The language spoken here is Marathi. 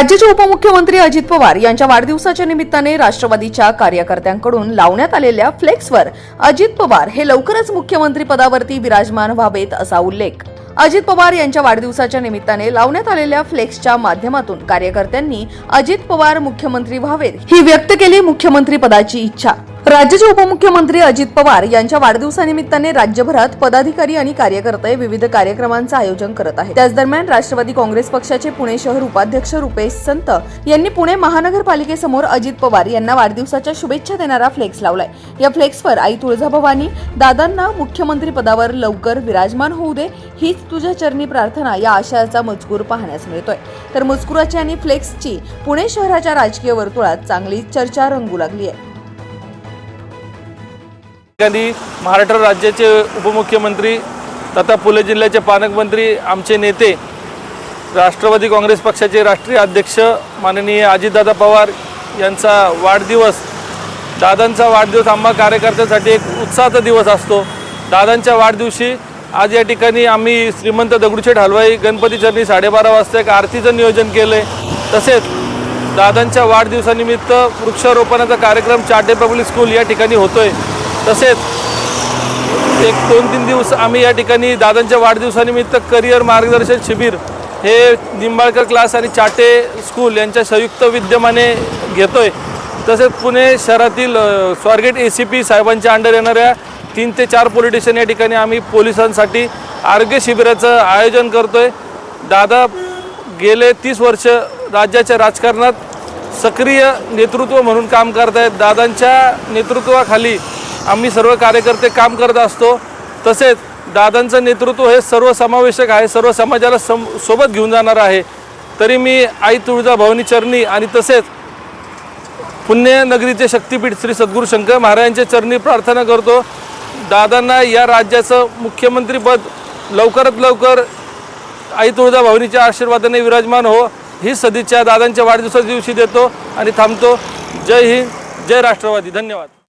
राज्याचे उपमुख्यमंत्री अजित पवार यांच्या वाढदिवसाच्या निमित्ताने राष्ट्रवादीच्या कार्यकर्त्यांकडून लावण्यात आलेल्या फ्लेक्सवर अजित पवार हे लवकरच मुख्यमंत्री पदावरती विराजमान व्हावेत असा उल्लेख. अजित पवार यांच्या वाढदिवसाच्या निमित्ताने लावण्यात आलेल्या फ्लेक्सच्या माध्यमातून कार्यकर्त्यांनी अजित पवार मुख्यमंत्री व्हावेत ही व्यक्त केली मुख्यमंत्री पदाची इच्छा. राज्याचे उपमुख्यमंत्री अजित पवार यांच्या वाढदिवसानिमित्ताने राज्यभरात पदाधिकारी आणि कार्यकर्ते विविध कार्यक्रमांचं आयोजन करत आहेत. त्याच दरम्यान राष्ट्रवादी काँग्रेस पक्षाचे पुणे शहर उपाध्यक्ष रुपेश संत यांनी पुणे महानगरपालिकेसमोर अजित पवार यांना वाढदिवसाच्या शुभेच्छा देणारा फ्लेक्स लावलाय. या फ्लेक्सवर आई तुळजाभवानी दादांना मुख्यमंत्री पदावर लवकर विराजमान होऊ दे हीच तुझ्या चरणी प्रार्थना या आशयाचा मजकूर पाहण्यास मिळतोय. तर मजकुराची आणि फ्लेक्सची पुणे शहराच्या राजकीय वर्तुळात चांगली चर्चा रंगू लागली आहे ठिकाणी महाराष्ट्र राज्याचे उपमुख्यमंत्री तथा पुणे जिल्ह्याचे पालकमंत्री आमचे नेते राष्ट्रवादी काँग्रेस पक्षाचे राष्ट्रीय अध्यक्ष माननीय अजितदादा पवार यांचा वाढदिवस दादांचा वाढदिवस आम्हा कार्यकर्त्यांसाठी एक उत्साहाचा दिवस असतो. दादांच्या वाढदिवशी आज या ठिकाणी आम्ही श्रीमंत दगडूशेठ हलवाई गणपती चरणी साडेबारा वाजता एक आरतीचं नियोजन केलं आहे तसेच दादांच्या वाढदिवसानिमित्त वृक्षारोपणाचा कार्यक्रम चाटे पब्लिक स्कूल या ठिकाणी होतोय. तसेच एक दोन तीन दिवस आम्ही या ठिकाणी दादांच्या वाढदिवसानिमित्त करिअर मार्गदर्शन शिबिर हे निंबाळकर क्लास आणि चाटे स्कूल यांच्या संयुक्त विद्यमाने घेतोय. तसेच पुणे शहरातील स्वारगेट ए सी पी साहेबांच्या अंडर येणाऱ्या तीन ते चार पोलिटिशियन या ठिकाणी आम्ही पोलिसांसाठी आरोग्य शिबिराचं आयोजन करतोय. दादा गेले तीस वर्ष राज्याच्या राजकारणात सक्रिय नेतृत्व म्हणून काम करत आहेत दादांच्या नेतृत्वाखाली आम्ही सर्व कार्यकर्ते काम करत असतो. तसेच दादांचं नेतृत्व हे सर्वसमावेशक आहे. सर्व समाजाला सम सोबत घेऊन जाणार आहे. तरी मी आई तुळजाभवानी चरणी आणि तसेच पुण्यनगरीचे शक्तीपीठ श्री सद्गुरू शंकर महाराजांच्या चरणी प्रार्थना करतो. दादांना या राज्याचं मुख्यमंत्रीपद लवकरात लवकर आई तुळजाभवानीच्या आशीर्वादाने विराजमान हो. ही सदिच्छा दादांच्या वाढदिवसाच्या दिवशी देतो आणि थांबतो. जय हिंद जय राष्ट्रवादी. धन्यवाद.